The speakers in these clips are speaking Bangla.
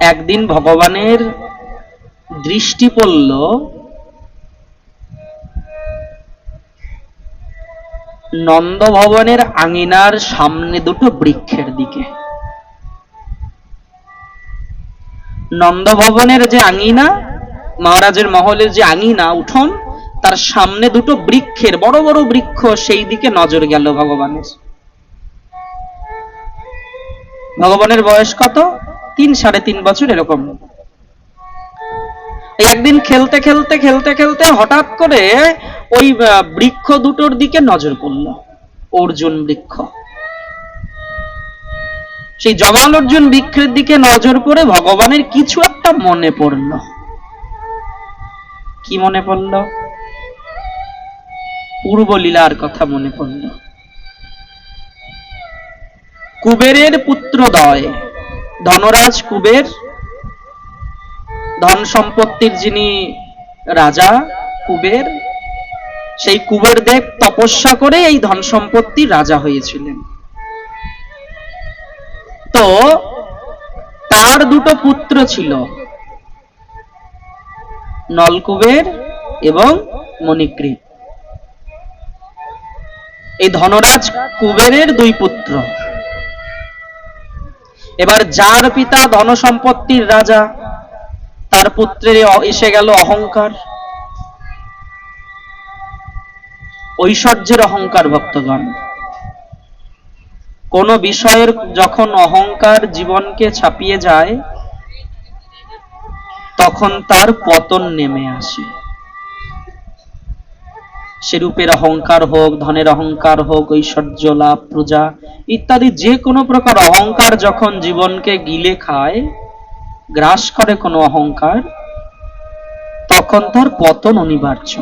একদিন ভগবানের দৃষ্টি পড়ল নন্দ ভবনের আঙিনার সামনে দুটো বৃক্ষের দিকে। নন্দ ভবনের যে আঙিনা, মহারাজের মহলের যে আঙিনা, উঠোন, তার সামনে দুটো বৃক্ষের, বড় বড় বৃক্ষ, সেই দিকে নজর গেল ভগবানের। ভগবানের বয়স কত? তিন, সাড়ে তিন বছর এরকম। একদিন খেলতে খেলতে খেলতে খেলতে হঠাৎ করে ওই বৃক্ষ দুটোর দিকে নজর পড়ল, অর্জুন বৃক্ষ। সেই জমাল অর্জুন বৃক্ষের দিকে নজর পড়ে ভগবানের কিছু একটা মনে পড়ল। কি মনে পড়ল? পূর্ব লীলার কথা মনে পড়ল। কুবেরের পুত্রদয় ধনরাজ কুবের, ধন সম্পত্তির যিনি রাজা কুবের, সেই কুবের দেব তপস্যা করে এই ধন সম্পত্তির রাজা হয়েছিলেন। তো তার দুটো পুত্র ছিল, নলকুবের এবং মণিগ্রীব এই ধনরাজ কুবেরের দুই পুত্র। এবার যার পিতা ধন সম্পত্তির রাজা, তার পুত্রের এসে গেল অহংকার। ঐশ্বর্যের অহংকার, ভক্তগণ। কোন বিষয়ের যখন অহংকার জীবনকে ছাপিয়ে যায়, তখন তার পতন নেমে আসে। সেরূপের অহংকার হোক, ধনের অহংকার হোক, ঐশ্বর্য লাভ পূজা ইত্যাদি যে কোনো প্রকার অহংকার যখন জীবনকে গিলে খায়, গ্রাস করে কোনো অহংকার, তখন তার পতন অনিবার্য।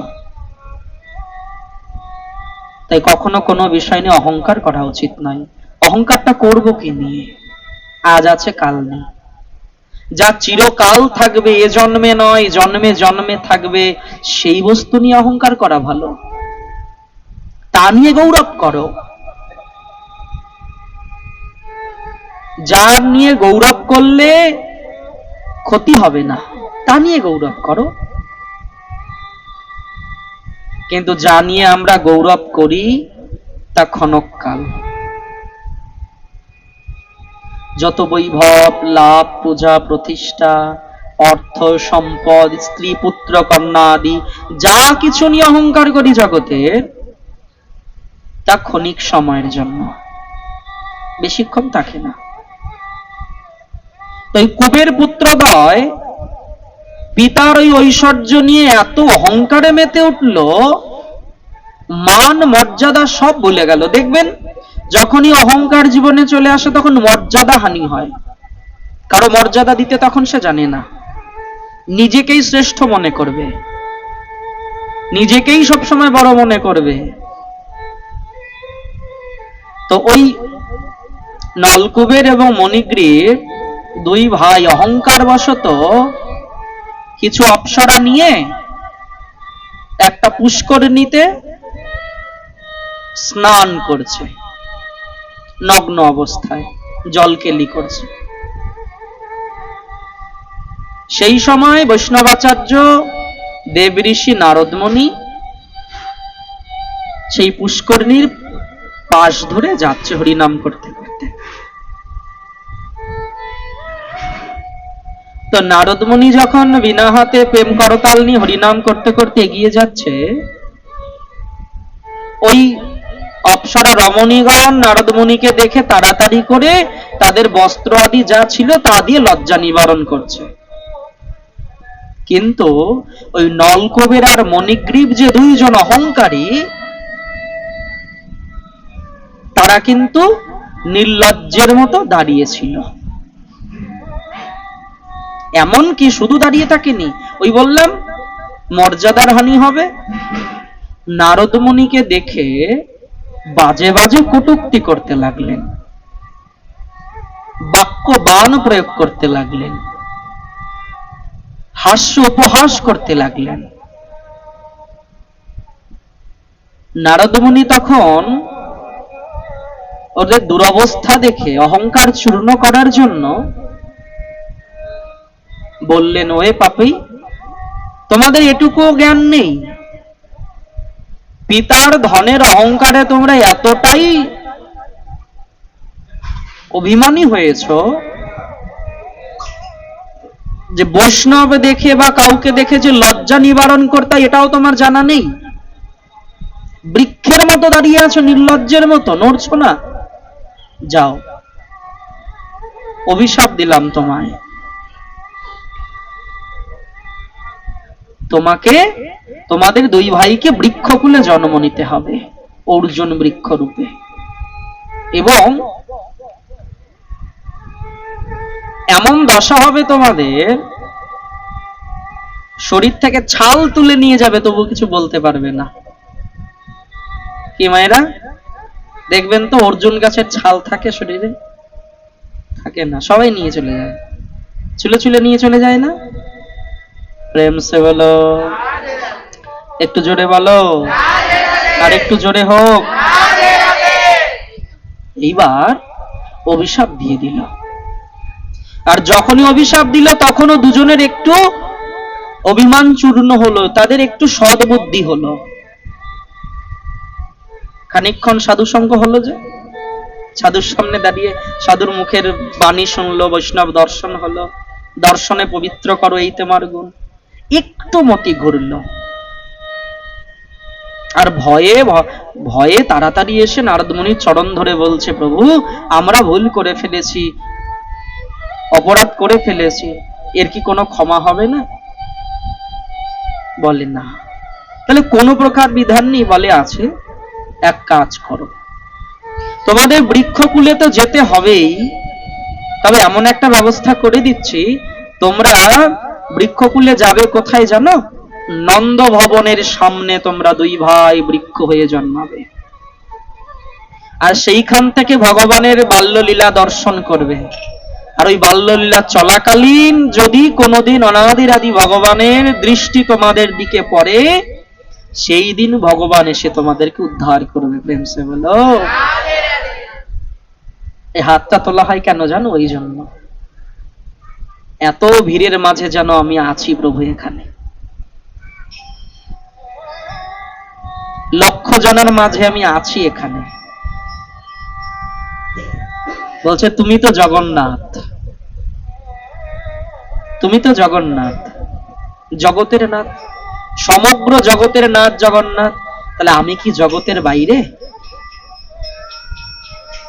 তাই কখনো কোনো বিষয় নিয়ে অহংকার করা উচিত নয়। অহংকারটা করব কি নিয়ে? আজ আছে, কাল নেই। যা চিরকাল থাকবে, এ জন্মে নয়, জন্মে জন্মে থাকবে, সেই বস্তু নিয়ে অহংকার করা ভালো। তা নিয়ে গৌরব করো। যা নিয়ে গৌরব করলে ক্ষতি হবে না, তা নিয়ে গৌরব করো। কিন্তু যা নিয়ে আমরা গৌরব করি, তা ক্ষণকাল। যত বৈভব, লাভ, পূজা, প্রতিষ্ঠা, অর্থ, সম্পদ, স্ত্রী, পুত্র, কন্যা আদি, যা কিছু নিয়ে অহংকার করি জগতের তা ক্ষণিক সময়ের জন্য। বেশিক্ষণ থাকে না। তো এই কুবের পুত্রদয় পিতার ওই ঐশ্বর্য নিয়ে এত অহংকারে মেতে উঠল, মান মর্যাদা সব ভুলে গেল। দেখবেন যখনই অহংকার জীবনে চলে আসে, তখন মর্যাদা হানি হয়। কারও মর্যাদা দিতে তখন সে জানে না। নিজেকেই শ্রেষ্ঠ মনে করবে। নিজেকেই সবসময় বড় মনে করবে। তো ওই নলকুবের এবং মণিগ্রীব দুই ভাই অহংকার বশত কিছু অপ্সরা নিয়ে একটা পুষ্করিণীতে স্নান করছে। নগ্ন অবস্থায় জলকেলি করছে সেই সময় বৈষ্ণবাচার্য দেব ঋষি নারদমণি সেই পুষ্করণীর পাশ ধরে যাচ্ছে হরিনাম করতে করতে। তো নারদমণি যখন বিনা হাতে প্রেম করতাল নিয়ে হরিনাম করতে করতে এগিয়ে যাচ্ছে, ওই অপ্সরা রমণীগণ নারদমণিকে দেখে তাড়াতাড়ি করে তাদের বস্ত্র আদি যা ছিল তা দিয়ে লজ্জা নিবারণ করছে। কিন্তু ওই নলকবের আর মণিগ্রীব যে দুইজন অহংকারী, তারা কিন্তু নির্লজ্জের মতো দাঁড়িয়েছিল। এমন কি শুধু দাঁড়িয়ে থাকেনি, ওই বললাম, মর্যাদার হানি হবে। নারদমণিকে দেখে বাজে বাজে কটুক্তি করতে লাগলেন। বাক্য বান প্রয়োগ করতে লাগলেন। হাস্য উপহাস করতে লাগলেন। নারদমণি তখন ওদের দুরবস্থা দেখে অহংকার চূর্ণ করার জন্য বললেন, ওয়ে পাপি, তোমাদের এটুকু জ্ঞান নেই। পিতার ধনের অহংকারে তোমরা এতটাই অভিমানী হয়েছ যে বৈষ্ণব দেখে বা কাউকে দেখে যে লজ্জা নিবারণ করতে, এটাও তোমার জানা নেই? বৃক্ষের মতো দাঁড়িয়ে আছো, নির্লজ্জের মতো, নড়ছ না? যাও। অভিশাপ দিলাম তোমায়। তোমাকে তোমাদের দুই ভাইকে বৃক্ষকুলে জন্ম নিতে হবে, অর্জুন বৃক্ষ রূপে এবং এমন দশা হবে তোমাদের, শরীর থেকে ছাল তুলে নিয়ে যাবে তবু কিছু বলতে পারবে না। কি মায়েরা? দেখবেন তো অর্জুন গাছের ছাল থাকে শরীরে? থাকে না, সবাই নিয়ে চলে যায়। চুলে চুলে নিয়ে চলে যায় না? প্রেম সে বলো। একটু জোরে বলো। আর একটু জোরে হোক। এইবার অভিশাপ দিয়ে দিল। আর যখনই অভিশাপ দিল, তখনও দুজনের একটু অভিমান চূর্ণ হলো, তাদের একটু সদ্বুদ্ধি হলো। খানিকক্ষণ সাধু সঙ্গ হলো যে, সাধুর সামনে দাঁড়িয়ে সাধুর মুখের বাণী শুনলো, বৈষ্ণব দর্শন হলো। দর্শনে পবিত্র করো এই তোমার গুণ। একটু মতি ঘুরলো। আর ভয়ে ভয়ে তাড়াতাড়ি এসে নারদমুনির চরণ ধরে বলছে, প্রভু, আমরা ভুল করে ফেলেছি, অপরাধ করে ফেলেছি, এর কি কোনো ক্ষমা হবে না? বলে, না। তাহলে কোন প্রকার বিধান নেই, বলে, আছে, এক কাজ করো। তোমাদের বৃক্ষকুলে তো যেতে হবেই, তবে এমন একটা ব্যবস্থা করে দিচ্ছি, তোমরা বৃক্ষকুলে যাবে কোথায় জানো? নন্দ ভবনের সামনে তোমরা দুই ভাই বৃক্ষ হয়ে জন্মাবে। আর সেইখান থেকে ভগবানের বাল্যলীলা দর্শন করবে। আর ওই বাল্যলীলা চলাকালীন যদি কোনোদিন অনাদির আদি ভগবানের দৃষ্টি তোমাদের দিকে পড়ে, সেই দিন ভগবান এসে তোমাদেরকে উদ্ধার করবে, প্রেম সে বলো। এই হাতটা তোলা হয় কেন জানো? ওই জন্য। এত ভিড়ের মাঝে যেন আমি আছি প্রভু এখানে। লক্ষ জনের মাঝে আমি আছি এখানে। বলছে, তুমি তো জগন্নাথ। তুমি তো জগন্নাথ। জগতের নাথ। সমগ্র জগতের নাথ জগন্নাথ। তাহলে আমি কি জগতের বাইরে?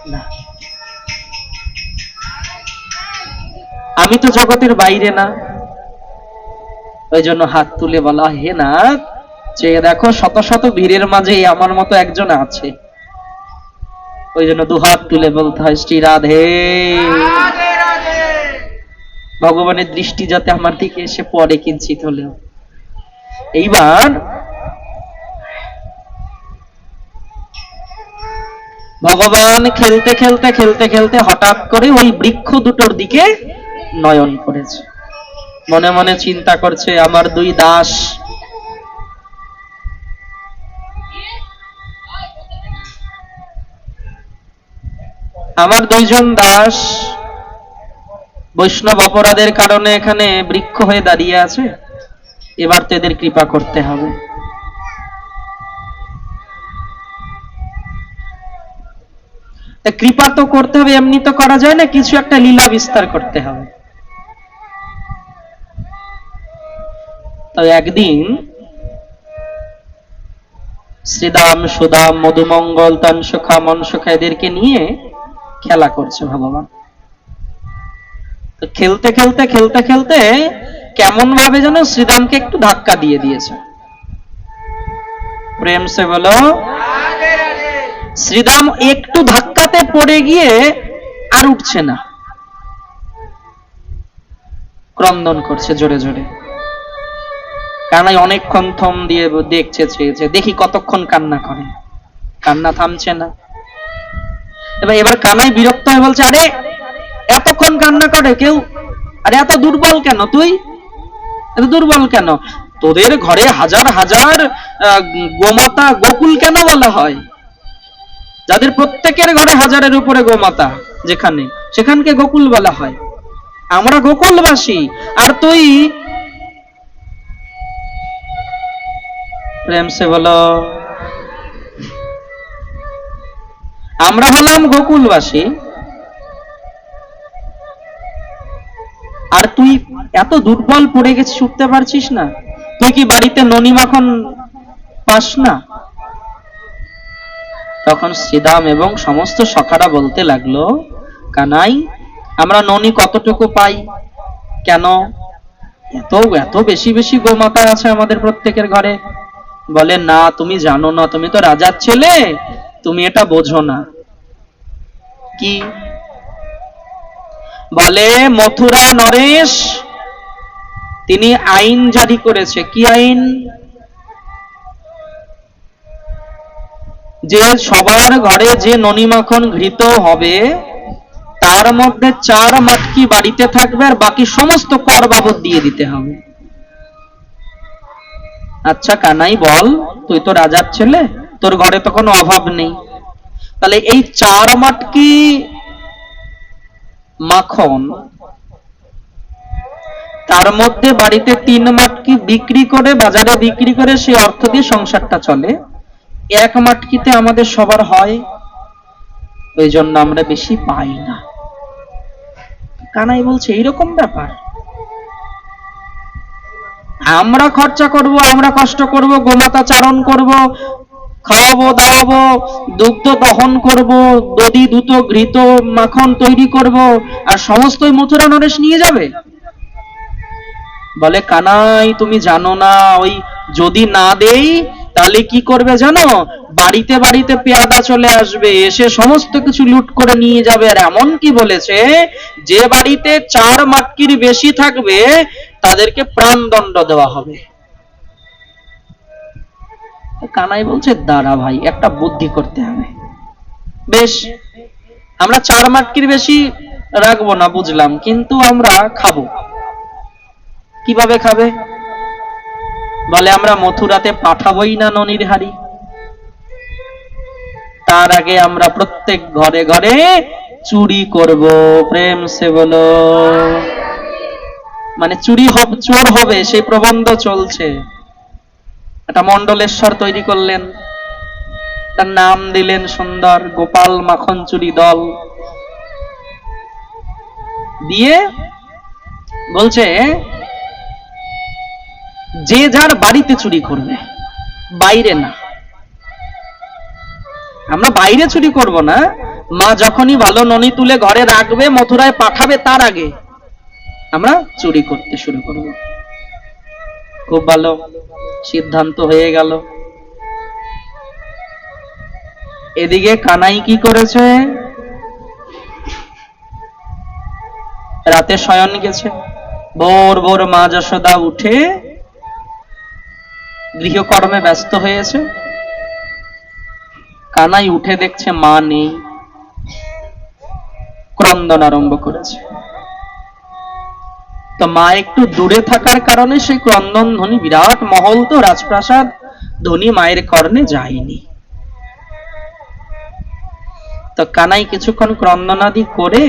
না। আমি তো জগতের বাইরে না। ওই জন্য হাত তুলে বলা, হে নাথ চেয়ে দেখো শত শত ভিড়ের মাঝে আমার মতো একজন আছে। ওই জন্য দু হাত তুলে বলতে হয় শ্রী রাধে। ভগবানের দৃষ্টি যাতে আমার দিকে এসে পড়ে কিঞ্চিত হলেও। এইবার ভগবান খেলতে খেলতে খেলতে খেলতে হঠাৎ করে ওই বৃক্ষ দুটোর দিকে নয়ন করেছে। মনে মনে চিন্তা করছে আমার দুই দাস আমার দুইজন দাস বৈষ্ণব অপরাধের কারণে এখানে বৃক্ষ হয়ে দাঁড়িয়ে আছে। এবার তো এদের কৃপা করতে হবে। কৃপা তো করতে হবে, এমনি তো করা যায় না, কিছু একটা লীলা বিস্তার করতে হবে। তো একদিন শ্রীদাম সুদাম মধুমঙ্গল তানসুখা মনসুখা এদেরকে নিয়ে খেলা করছে ভগবান। খেলতে খেলতে খেলতে খেলতে কেমন ভাবে যেন শ্রীদামকে একটু ধাক্কা দিয়ে দিয়েছে। প্রেম সে বলো শ্রীদাম একটু ধাক্কাতে পড়ে গিয়ে আর উঠছে না। ক্রন্দন করছে জোরে জোরে। কানাই অনেকক্ষণ থম দিয়ে দেখছে দেখি কতক্ষণ কান্না করে। কান্না থামছে না। এবার এবার কানাই বিরক্ত হয়ে বলছে, আরে, এতক্ষণ কান্না করে কেউ? আরে, এত দুর্বল কেন তুই? এত দুর্বল কেন? তোদের ঘরে হাজার হাজার গোমাতা গোকুল কেন বলা হয়? যাদের প্রত্যেকের ঘরে হাজারের উপরে গোমাতা যেখানে, সেখানকে গোকুল বলা হয়। আমরা গোকুলবাসী, আর তুই? প্রেম সে বলো আমরা হলাম গোকুলবাসী। আর তুই এত দুর্বল পড়ে গেছিস উঠতে পারছিস না? তুই কি বাড়িতে ননি মাখন পাস না? তখন শ্রীদাম এবং সমস্ত সখারা বলতে লাগল, কানাই, আমরা ননি কতটুকু পাই? কেন? এত এত বেশি বেশি গোমাতা আছে আমাদের প্রত্যেকের ঘরে। বলে, না, তুমি জানো না, তুমি তো রাজার ছেলে। তুমি এটা বোঝো না। কি? বলে, মথুরা নরেশ, তিনি আইন জারি করেছে। কি আইন? যে সবার ঘরে যে ননি মাখন ঘৃত হবে, তার মধ্যে চার মাটকি বাড়িতে থাকবে আর বাকি সমস্ত কর বাবদ দিয়ে দিতে হবে। আচ্ছা কানাই, বল, তুই তো রাজার ছেলে? তোর ঘরে তো কোনো অভাব নেই। তাহলে এই চার মাটকি মাখন? তার মধ্যে বাড়িতে তিন মাটকি বিক্রি করে, বাজারে বিক্রি করে সেই অর্থ দিয়ে সংসারটা চলে? এক মাটকিতে আমাদের সবার হয় ওই জন্য আমরা বেশি পাই না। কানাই বলছে, এইরকম ব্যাপার? আমরা খরচা করব, আমরা কষ্ট করব, গোমাতা চারণ করব খাওয়াবো, দাওয়াবো, দুগ্ধ দহন করব, দধি দুধ ঘৃত মাখন তৈরি করব, আর সমস্তই মথুরা নরেশ নিয়ে যাবে? বলে, কানাই, তুমি জানো না, ওই যদি না দেই, তাহলে কি করবে জানো? বাড়িতে বাড়িতে পেয়াদা চলে আসবে, এসে সমস্ত কিছু লুট করে নিয়ে যাবে। আর এমন কি বলেছে, যে বাড়িতে চার মাটকির বেশি থাকবে, তাদেরকে প্রাণদণ্ড দেওয়া হবে। কানাই বলছে, দাঁড়া ভাই, একটা বুদ্ধি করতে হবে। বেশ, আমরা চার মাটকির বেশি রাখব না, বুঝলাম, কিন্তু আমরা খাব। কীভাবে খাবে? বলে, আমরা মথুরাতে পাঠাবই না ননির হাড়ি। তার আগে আমরা প্রত্যেক ঘরে ঘরে চুরি করব, প্রেম সে বলো। মানে চুরি হবে, চোর হবে, সেই প্রবন্ধ চলছে। একটা মন্ডলেশ্বর তৈরি করলেন। তার নাম দিলেন সুন্দর গোপাল মাখন চুরি দল। দিয়ে বলছে, যে যার বাড়িতে চুরি করবে, বাইরে না। আমরা বাইরে চুরি করব না। মা যখনই ভালো ননি তুলে ঘরে রাখবে, মথুরায় পাঠাবে, তার আগে আমরা চুরি করতে শুরু করব। খুব ভালো সিদ্ধান্ত হয়ে গেল। এদিকে কানাই কি করেছে? রাতে শয়ন গেছে। ভোর ভোর মা যশোদা উঠে গৃহকর্মে ব্যস্ত হয়েছে। কানাই উঠে দেখছে মা নেই। ক্রন্দন আরম্ভ করেছে। তো মা একটু দূরে থাকার কারণে সেই ক্রন্দন ধ্বনি বিরাট মহল তো রাজপ্রাসাদ ধ্বনি মায়ের কর্ণে যায়নি। তো কানাই কিছুক্ষণ ক্রন্দনাদি করে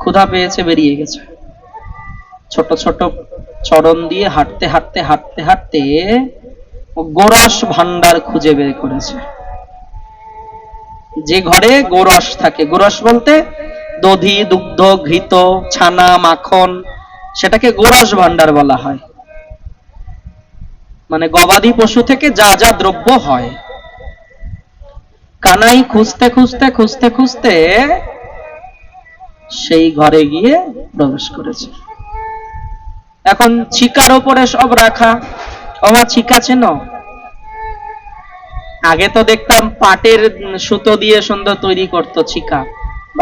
ক্ষুধা পেয়েছে, বেরিয়ে গেছে। ছোট ছোট চরণ দিয়ে হাঁটতে হাঁটতে হাঁটতে হাঁটতে গোরস ভান্ডার খুঁজে বের করেছে। যে ঘরে গোরস থাকে, গোরস বলতে দধি, দুগ্ধ, ঘৃত, ছানা, মাখন, সেটাকে গোরস ভান্ডার বলা হয়। মানে গবাদি পশু থেকে যা যা দ্রব্য হয়। কানাই খুঁজতে খুঁজতে খুঁজতে খুঁজতে সেই ঘরে গিয়ে প্রবেশ করেছে। এখন চিকার ওপরে সব রাখা। আমার চিকা চেন? আগে তো দেখতাম পাটের সুতো দিয়ে সুন্দর তৈরি করতো চিকা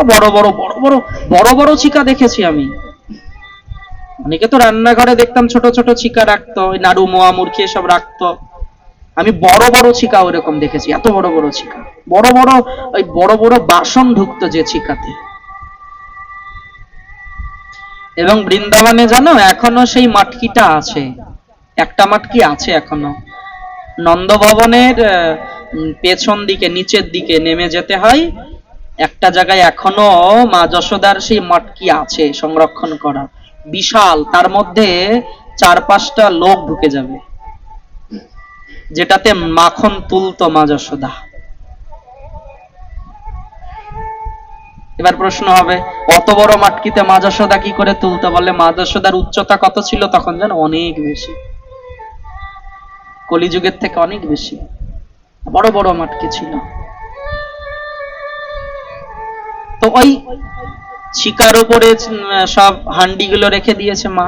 বড় বড় বড় বড় বড় বড় চিকা দেখেছি আমি। অনেকে তো রান্নাঘরে দেখতাম ছোট ছোট চিকা রাখতো নাড়ু মোয়া মুরখি সব রাখতো। আমি বড় বড় চিকা ওরকম দেখেছি, এত বড় বড় চিকা। বড় বড়, ওই বড় বড় বাসন ঢুকতো যে চিকাতে। এবং বৃন্দাবনে জানো, এখনও সেই মাটকিটা আছে। একটা মাটকি আছে এখনও। নন্দভবনের পেছন দিকে, নিচের দিকে নেমে যেতে হয়। একটা জায়গায় এখনও মা যশোদার সেই মটকি আছে সংরক্ষণ করা। বিশাল, তার মধ্যে চার পাঁচটা লোক ঢুকে যাবে। যেটাতে মাখন তুলতো মা যশোদা। এবার প্রশ্ন হবে, অত বড় মাটকিতে মা যশোদা কি করে তুলতে? বলে মা যশোদার উচ্চতা কত ছিল তখন যেন অনেক বেশি। কলিযুগের থেকে অনেক বেশি। বড় বড় মাটকি ছিল। তো ওই শিকার উপরে সব হান্ডি গুলো রেখে দিয়েছে মা।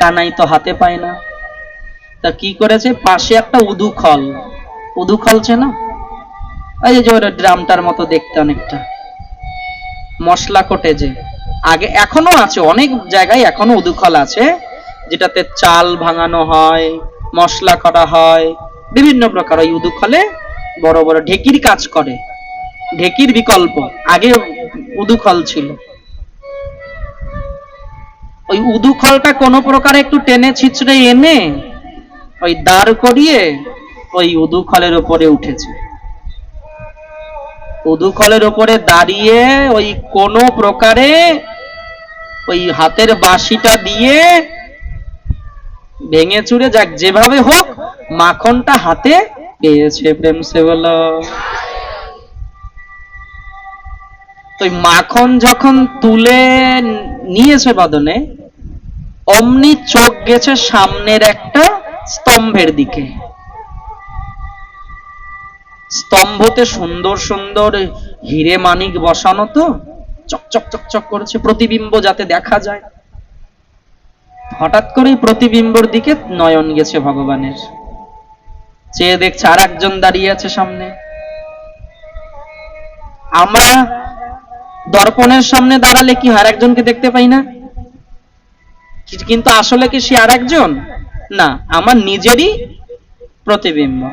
কানাই তো হাতে পায় না। তা কি করেছে? পাশে একটা উদু খল। উদু খল চেনা? যে ওর ড্রামটার মতো দেখতে অনেকটা। মশলা কোটে যে আগে এখনও আছে, অনেক জায়গায় এখনও উদুখল আছে, যেটাতে চাল ভাঙানো হয়, মশলা করা হয়, বিভিন্ন প্রকার। ওই উদুখলে বড় বড় ঢেকির কাজ করে। ঢেকির বিকল্প। আগে উদুখল ছিল। ওই উদুখলটা কোনো প্রকারে একটু টেনে ছিচড়ে এনে ওই দাঁড় করিয়ে ওই উদুখলের উপরে উঠেছে। উদুখলের উপরে দাঁড়িয়ে ওই কোন প্রকারে ওই হাতের বাঁশিটা দিয়ে ভেঙে চুরে যাক, যেভাবে হোক মাখনটা হাতে পেয়েছে প্রেম সে বলো তো মাখন যখন তুলে নিয়েছে বদনে অমনি চোখ গেছে সামনের একটা স্তম্ভের দিকে। স্তম্ভতে সুন্দর সুন্দর হিরে মানিক বসানো তো চকচক চকচক করেছে প্রতিবিম্ব যাতে দেখা যায়। হঠাৎ করেই প্রতিবিম্বর দিকে নয়ন গেছে ভগবানের। চেয়ে দেখছে আর একজন দাঁড়িয়ে আছে সামনে। আমরা দর্পণের সামনে দাঁড়ালে কি আর একজনকে দেখতে পাই না? কিন্তু আসলে কি সে আর একজন? না, আমার নিজেরই প্রতিবিম্ব।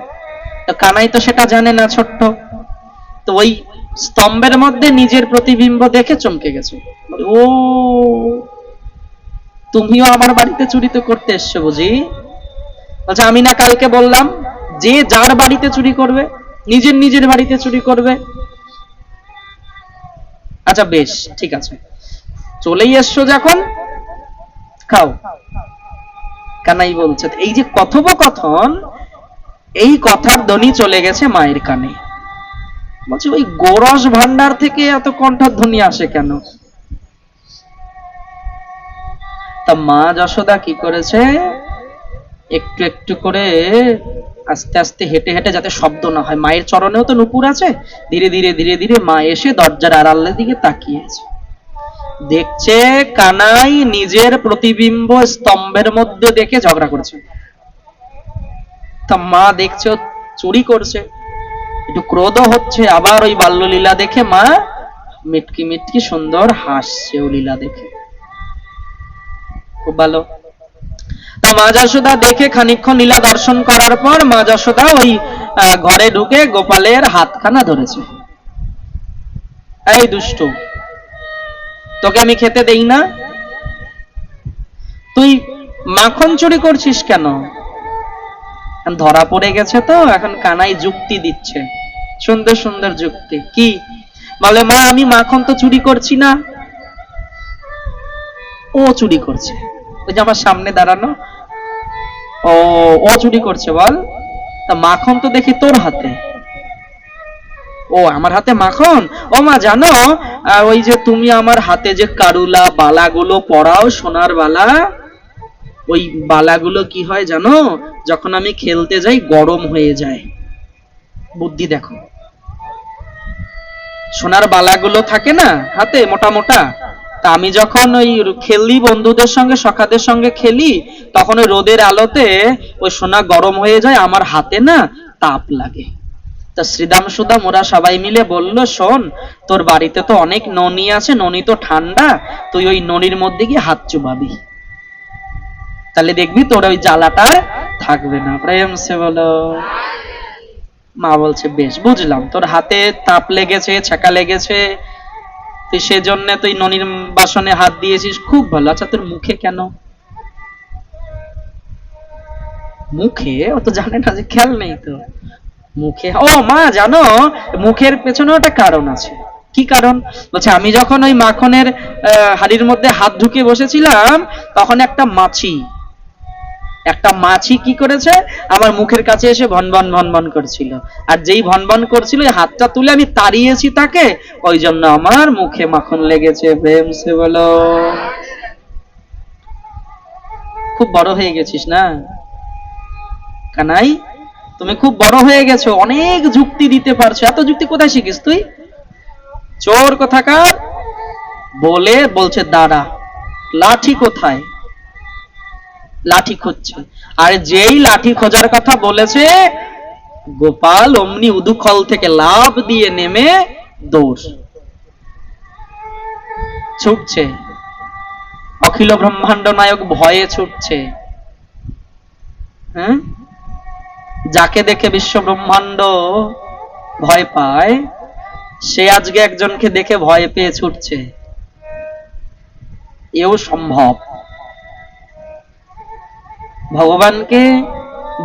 কানাই তো সেটা জানে না ছোট্ট। তো ওই স্তম্ভের মধ্যে নিজের প্রতিবিম্ব দেখে চমকে গেছে। ও, তুমিও আমার বাড়িতে চুরি তো করতে এসছো বুঝি? বলছে, আমি না কালকে বললাম, যে যার বাড়িতে চুরি করবে, নিজের নিজের বাড়িতে চুরি করবে আচ্ছা বেশ, ঠিক আছে। চলেই এসছো যখন? খাও। কানাই বলছে, এই যে কথোপকথন, এই কথার ধ্বনি চলে গেছে মায়ের কানে। বলছে, ওই গোরস ভান্ডার থেকে এত কণ্ঠধ্বনি আসে কেন? তা মা যশোদা কি করেছে? একটু একটু করে আস্তে আস্তে হেঁটে হেঁটে যাতে শব্দ না হয়। মায়ের চরণেও তো নুপুর আছে। ধীরে ধীরে ধীরে ধীরে মা এসে দরজার আড়ালের দিকে তাকিয়েছে দেখছে কানাই নিজের প্রতিবিম্ব স্তম্ভের মধ্যে দেখে ঝগড়া করছে। তা মা দেখছে, চুরি করছে। একটু ক্রোধ হচ্ছে। আবার ওই বাল্যলীলা দেখে মা মিটকি মিটকি সুন্দর হাসছে ও লীলা দেখে। খুব ভালো। তা মা দেখে খানিক্ষণ লীলা দর্শন করার পর মা যশোদা ওই ঘরে ঢুকে গোপালের হাতখানা ধরেছে। এই দুষ্ট, তোকে আমি খেতে দেই না? তুই মাখন চুরি করছিস কেন? ধরা পড়ে গেছে তো, এখন কানাই যুক্তি দিচ্ছে। সুন্দর সুন্দর যুক্তি। কি? বলে, মা, আমি মাখন তো চুরি করছি না। ও চুরি করছে। ওই যে আমার সামনে দাঁড়ানো ও ও চুরি করছে, বল। তা মাখন তো দেখি তোর হাতে। ও, আমার হাতে মাখন? ও মা, জানো ওই যে তুমি আমার হাতে যে কারুলা বালাগুলো পরাও সোনার বালা, ওই বালাগুলো কি হয় জানো? যখন আমি খেলতে যাই, গরম হয়ে যায়। বুদ্ধি দেখো। সোনার বালাগুলো থাকে না হাতে, মোটা মোটা? আমি যখন ওই খেলি বন্ধুদের সঙ্গে, সখাদের সঙ্গে খেলি, তখন ওই রোদের আলোতে ওই সোনা গরম হয়ে যায়, আমার হাতে না তাপ লাগে। তা শ্রীদাম সুদাম ওরা সবাই মিলে বলল, শোন, তোর বাড়িতে তো অনেক ননি আছে, ননি তো ঠান্ডা, তুই ওই ননির মধ্যে গিয়ে হাত চুবাবি তাহলে দেখবি তোর ওই জ্বালাটা থাকবে না। প্রেম সে বলো মা বলছে, বেশ, বুঝলাম, তোর হাতে তাপ লেগেছে ছাকা লেগেছে তুই সেজন্য তুই ননির বাসনে হাত দিয়েছিস, খুব ভালো। আচ্ছা তোর মুখে কেন? মুখে? ও তো জানে না যে খেয়াল নেই তো। মুখে? ও মা, জানো, মুখের পেছনে একটা কারণ আছে। কি কারণ? বলছে, আমি যখন ওই মাখনের হাড়ির মধ্যে হাত ঢুকে বসেছিলাম, তখন একটা মাছি একটা মাছি কি করেছে? আমার মুখের কাছে এসে ভন ভন ভন ভন করছিল। আর যেই ভন ভন করছিল হাতটা তুলে আমি তাড়িয়েছি তাকে। ওই জন্য আমার মুখে মাখন লেগেছে, প্রেম সে বলো। খুব বড় হয়ে গেছিস না? কানাই, তুমি খুব বড় হয়ে গেছো। অনেক যুক্তি দিতে পারছ। এত যুক্তি কোথায় শিখিস তুই? চোর কোথাকার? বলে বলছে, দাঁড়া। লাঠি কোথায়? লাঠি খুঁজছে। আর যেই লাঠি খোঁজার কথা বলেছে, গোপাল অমনি উদুখল থেকে লাভ দিয়ে নেমে দৌড়। ছুটছে। অখিল ব্রহ্মাণ্ড নায়ক ভয়ে ছুটছে। হ্যাঁ? যাকে দেখে বিশ্ব ব্রহ্মাণ্ড ভয় পায়, সে আজকে একজনকে দেখে ভয় পেয়ে ছুটছে। এও সম্ভব। ভগবানকে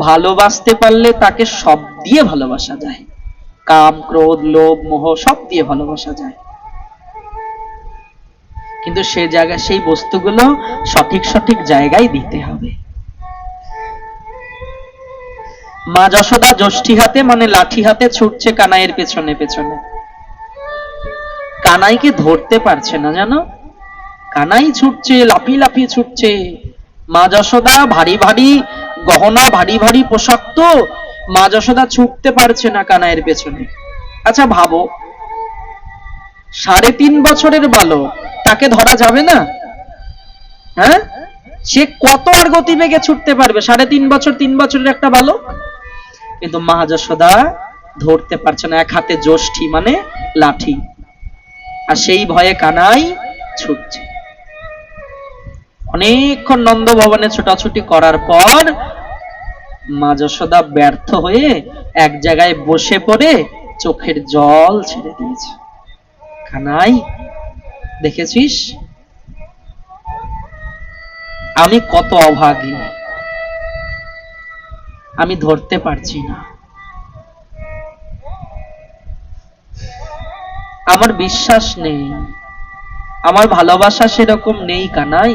ভালোবাসতে পারলে তাকে সব দিয়ে ভালোবাসা যায়। কাম, ক্রোধ, লোভ, মোহ সব দিয়ে ভালোবাসা যায়। কিন্তু সে জায়গায় সেই বস্তুগুলো সঠিক সঠিক জায়গায় দিতে হবে। মা যশোদা জ্যোষ্ঠী হাতে মানে লাঠি হাতে ছুটছে কানাইয়ের পেছনে পেছনে। কানাইকে ধরতে পারছে না, জানো? কানাই ছুটছে লাফি লাফি ছুটছে। মা যশোদা ভারী ভারী গহনা, ভারী ভারী পোশাক তো মা যশোদা ছুটতে পারছে না কানাইয়ের পেছনে। আচ্ছা ভাবো, সাড়ে তিন বছরের বালক, তাকে ধরা যাবে না? হ্যাঁ? সে কত আর গতিবেগে ছুটতে পারবে? সাড়ে তিন বছর, তিন বছরের একটা বালক? কিন্তু মা যশোদা ধরতে পারছে না, এক হাতে জ্যোষ্ঠী মানে লাঠি। আর সেই ভয়ে কানাই ছুটছে। অনেকক্ষণ নন্দ ভবনে ছোটাছুটি করার পর মা যশোদা ব্যর্থ হয়ে এক জায়গায় বসে পড়ে চোখের জল ছেড়ে দিয়েছে। কানাই দেখেছিস? আমি কত অভাগী। আমি ধরতে পারছি না। আমার বিশ্বাস নেই। আমার ভালোবাসা সেরকম নেই কানাই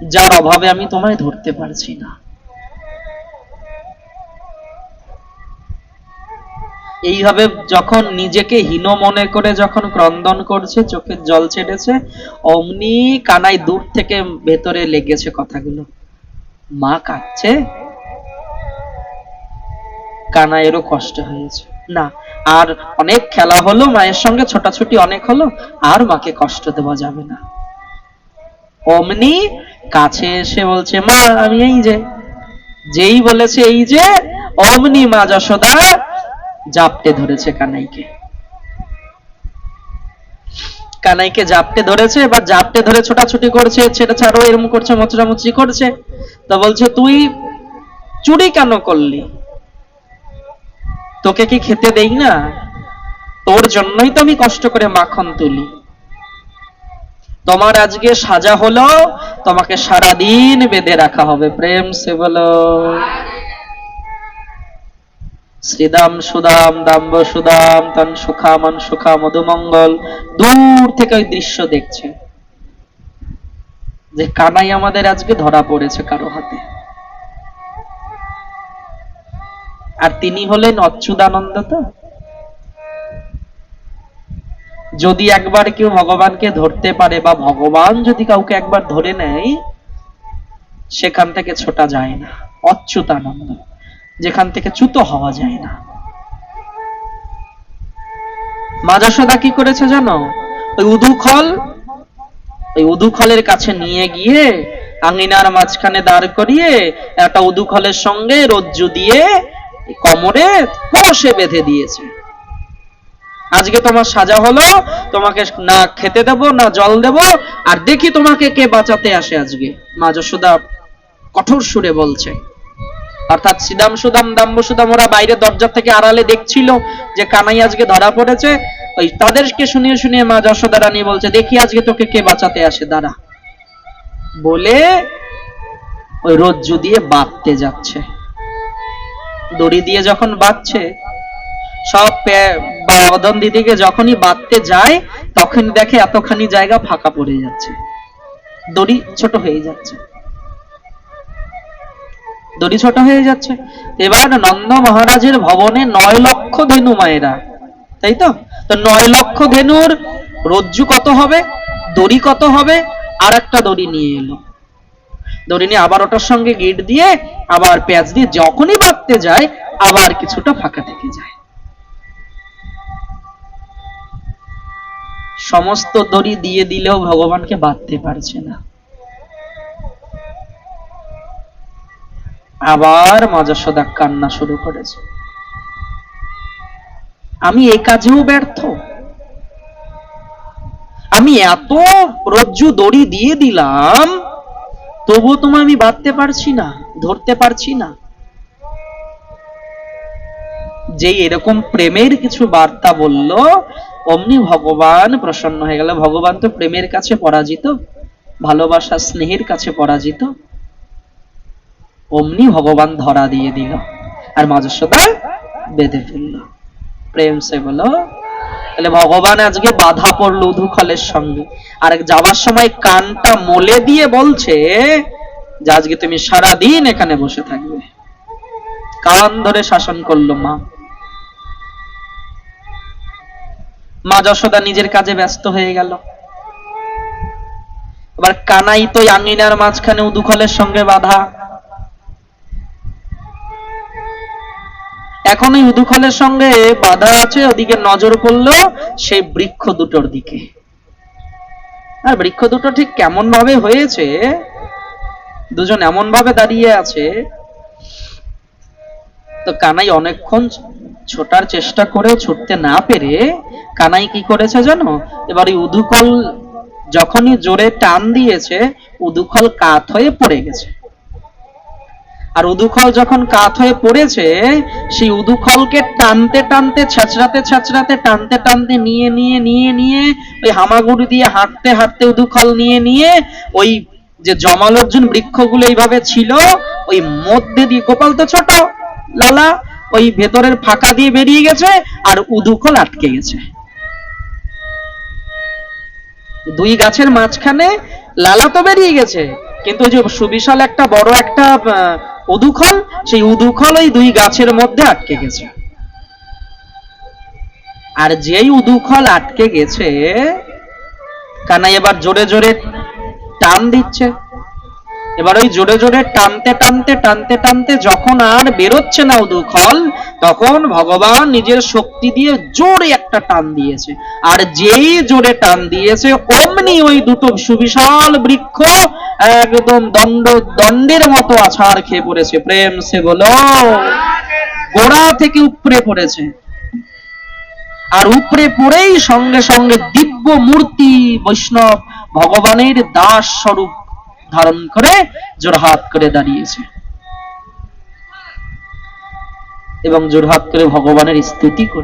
যার অভাবে আমি তোমায় ধরতে পারছি না। এইভাবে যখন নিজেকে হীন মনে করে যখন ক্রন্দন করছে চোখের জল ছেড়েছে, অমনি কানাই দূর থেকে ভেতরে লেগেছে কথাগুলো। মা কাঁদছে। কানাইয়েরও কষ্ট হয়েছে। না, আর অনেক খেলা হলো, মায়ের সঙ্গে ছোটাছুটি অনেক হলো, আর মাকে কষ্ট দেওয়া যাবে না। অমনি কাছে এসে বলছে, মা, আমি এই যে। যেই বলেছে এই যে, অমনি মা যশোদা জাপটে ধরেছে কানাইকে। কানাইকে জাপটে ধরেছে, এবার জাপটে ধরে ছোটাছুটি করছে, ছেড়ে ছাড়ো, এরম করছে মোচড়ামুচড়ি করছে। তো বলছে, তুই চুরি কেন করলি? তোকে কি খেতে দেই না? তোর জন্যই তো আমি কষ্ট করে মাখন তুলি। তোমার আজকে সাজা হলো, তোমাকে সারাদিন বেঁধে রাখা হবে। প্রেম সে বলো। শ্রীদাম সুদাম, দাম্ব সুদাম, তন সুখামন সুখা, মধুমঙ্গল। দূর থেকে ওই দৃশ্য দেখছে। যে কানাই আমাদের আজকে ধরা পড়েছে কারও হাতে। আর তিনি হলেন অচ্যুতানন্দ তো? যদি একবার কেউ ভগবানকে ধরতে পারে বা ভগবান যদি কাউকে একবার ধরে নেয়, সেখান থেকে ছোটা যায় না। অচ্যুতানন্দ। যেখান থেকে চ্যুত হওয়া যায় না। মা যশোদা কি করেছে জানো? ওই উদুখল, ওই উদুখলের কাছে নিয়ে গিয়ে আঙিনার মাঝখানে দাঁড় করিয়ে একটা উদুখলের সঙ্গে রজ্জু দিয়ে কোমরে কষে বেঁধে দিয়েছে। আজকে তোমার সাজা হলো, তোমাকে না খেতে দেব, না জল দেব, আর দেখি তোমাকে কে বাঁচাতে আসে আজকে। মা যশোদা কঠোর সুরে বলছে। অর্থাৎ সিদাম সুদাম, দাম্ব সুদাম, ওরা বাইরে দরজা থেকে আড়ালে দেখছিল যে কানাই আজকে ধরা পড়েছে। ওই তাদেরকে শুনিয়ে শুনিয়ে মা যশোদা রানী বলছে, দেখি আজকে তোকে কে বাঁচাতে আসে, দাঁড়া। বলে ওই রজ্জু দিয়ে বাঁধতে যাচ্ছে। দড়ি দিয়ে যখন বাঁধছে সব পে- বা অদন দিদিকে যখনই বাঁধতে যায় তখন দেখে এতখানি জায়গা ফাঁকা পড়ে যাচ্ছে। দড়ি ছোট হয়ে যাচ্ছে। দড়ি ছোট হয়ে যাচ্ছে। এবার নন্দ মহারাজের ভবনে নয় লক্ষ ধেনু মায়েরা। তাই তো? তো নয় লক্ষ ধেনুর রজ্জু কত হবে? দড়ি কত হবে? আর একটা দড়ি নিয়ে এলো। দড়ি নিয়ে আবার ওটার সঙ্গে গিট দিয়ে, আবার পেঁয়াজ দিয়ে যখনই বাঁধতে যায়, আবার কিছুটা ফাঁকা থেকে যায়। সমস্ত দড়ি দিয়ে দিলেও ভগবানকে বাঁধতে পারছে না। আবার মজাসদা কান্না শুরু করেছে। আমি এ কাজেও ব্যর্থ। আমি এত রজ্জু দড়ি দিয়ে দিলাম, তবুও তোমায় আমি বাঁধতে পারছি না, ধরতে পারছি না। যে এরকম প্রেমের কিছু বার্তা বলল অমনি ভগবান প্রসন্ন হয়ে গেল। ভগবান তো প্রেমের কাছে পরাজিত ভালোবাসা স্নেহের কাছে পরাজিত। অমনি ভগবান ধরা দিয়ে দিল আর মজস্বদা বেঁধে ফেলল। প্রেম সে বলো তাহলে ভগবান আজকে বাধা পড়ল উধুখলের সঙ্গে। আর যাওয়ার সময় কানটা মলে দিয়ে বলছে যে, আজকে তুমি সারাদিন এখানে বসে থাকবে। কান ধরে শাসন করল মা। মা যশোদা নিজের কাজে ব্যস্ত হয়ে গেল। এবার কানাই তো এই আঙিনার মাঝখানে উদুখলের সঙ্গে বাধা। এখন ওই উদুখলের সঙ্গে বাধা আছে, ওদিকে নজর পড়ল সেই বৃক্ষ দুটোর দিকে। আর বৃক্ষ দুটো ঠিক কেমন ভাবে হয়েছে, দুজন এমন ভাবে দাঁড়িয়ে আছে, তো কানাই অনেকক্ষণ ছোটার চেষ্টা করে ছুটতে না পেরে কানাই কি করেছে জানো? এবার ওই উদুকল যখনই জোরে টান দিয়েছে উদুকল কাত হয়ে পড়ে গেছে। আর উদুখল যখন কাত হয়ে পড়েছে, সেই উদুখলকে টানতে টানতে ছাচড়াতে ছাচড়াতে টানতে টানতে নিয়ে নিয়ে নিয়ে নিয়ে, ওই হামাগুড়ি দিয়ে হাঁটতে হাঁটতে উদুখল নিয়ে নিয়ে, ওই যে জমালর্জুন বৃক্ষগুলো এইভাবে ছিল, ওই মধ্যে দিয়ে, গোপাল তো ছোট, লালা, ওই ভেতরের ফাঁকা দিয়ে বেরিয়ে গেছে, আর উদুখল আটকে গেছে। দুই গাছের মাঝখানে লালা তো বেরিয়ে গেছে। কিন্তু ওই যে সুবিশাল একটা বড় একটা উদুখল, সেই উদুখল ওই দুই গাছের মধ্যে আটকে গেছে। আর যেই উদুখল আটকে গেছে, কানাই এবার জোরে জোরে টান দিচ্ছে। এবার ওই জোরে জোরে টানতে টানতে টানতে টানতে যখন আর বেরোচ্ছে না উদুখল, তখন ভগবান নিজের শক্তি দিয়ে জোরে একটা টান দিয়েছে। আর যেই জোরে টান দিয়েছে, অমনি ওই দুটো সুবিশাল বৃক্ষ একদম দণ্ড, দণ্ডের মতো আছাড় খেয়ে পড়েছে। প্রেম সে বলো, গোড়া থেকে উপরে পড়েছে। আর উপরে পড়েই সঙ্গে সঙ্গে দিব্য মূর্তি বৈষ্ণব ভগবানের দাস স্বরূপ ধারণ করে জোরহাত করে দাঁড়িয়েছে। এবং জোরহাত করে ভগবানের স্তুতি করে